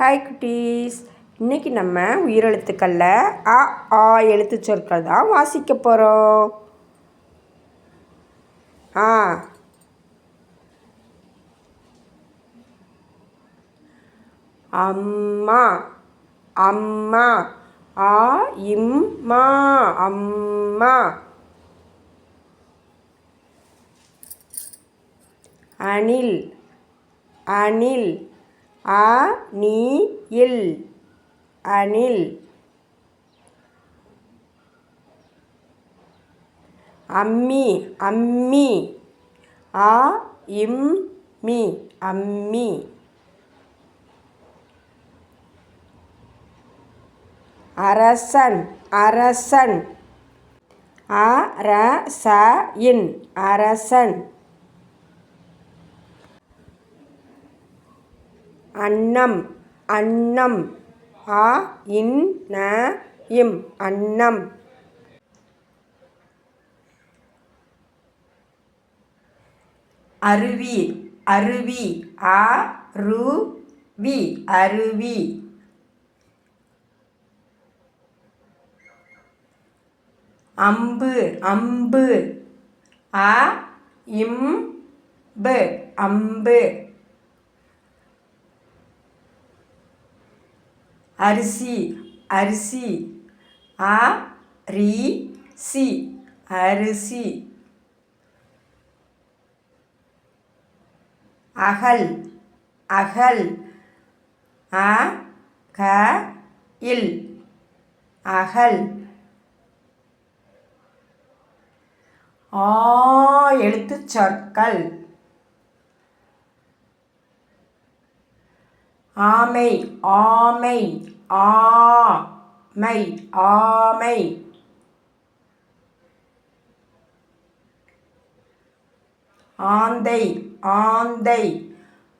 Hi குட்டீஸ். இன்றைக்கி நம்ம உயிரெழுத்துக்களில் அ ஆ எழுத்து சொற்கள் தான் வாசிக்க போகிறோம் ஆ. அம்மா அம்மா ஆ இம்மா அம்மா. அணில் அணில். அ நீ இல் அணில். அம்மி அம்மி. ஆ இம் மீ அம்மி. அரசன் அரசன். அ ர ச இன் அரசன். அன்னம் அன்னம். ஆ இன் ந இம் அன்னம். அருவி அருவி. ஆ ரு வி அருவி. அம்பு அம்பு. அ இம் பு அம்பு. அரிசி அரிசி. அ ரி சி அரிசி. அகல் அகல். அ க இல். அகல். ஆ எழுத்துச் சொற்கள். ஆமை ஆமை ஆமை ஆமை. ஆந்தை ஆந்தை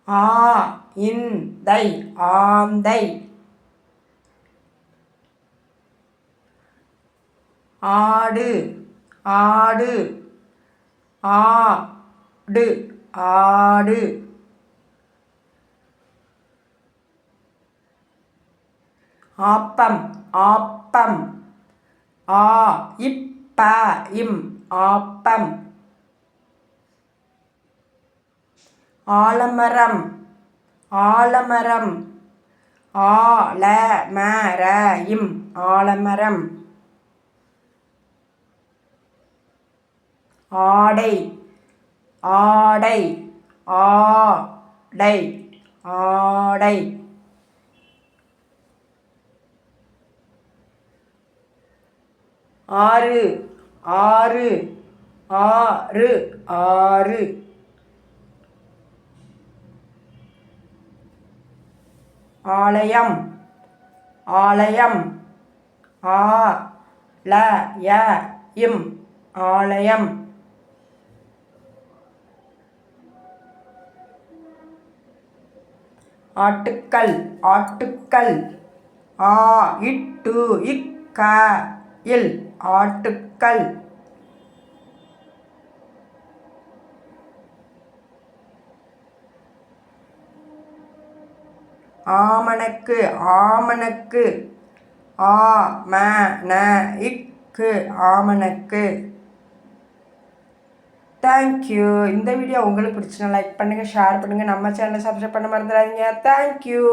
ஆ இந்தை ஆந்தை. ஆடு ஆடு ஆடு ஆடு. ஆப்பம் ஆப்பம். ஆ இப்ப இம் ஆப்பம். ஆலமரம் ஆலமரம். ஆல மர இம் ஆலமரம். ஆடை ஆடை ஆடை ஆடை. ஆறு ஆறு ஆறு ஆறு. ஆலயம் ஆலயம் ஆ ல ய இம் ஆலயம். ஆட்டுக்கல் ஆட்டுக்கல் ஆ இட்டு இக்க. இல் ஆட்டுக்கல் ஆமணக்கு ஆமணக்கு. ஆ ம ந இக்கு ஆமணக்கு தேங்க்யூ இந்த வீடியோ உங்களுக்கு பிடிச்சுன்னா லைக் பண்ணுங்கள் ஷேர் பண்ணுங்கள் நம்ம சேனலை சப்ஸ்கிரைப் பண்ண மறந்துடாதீங்க. தேங்க்யூ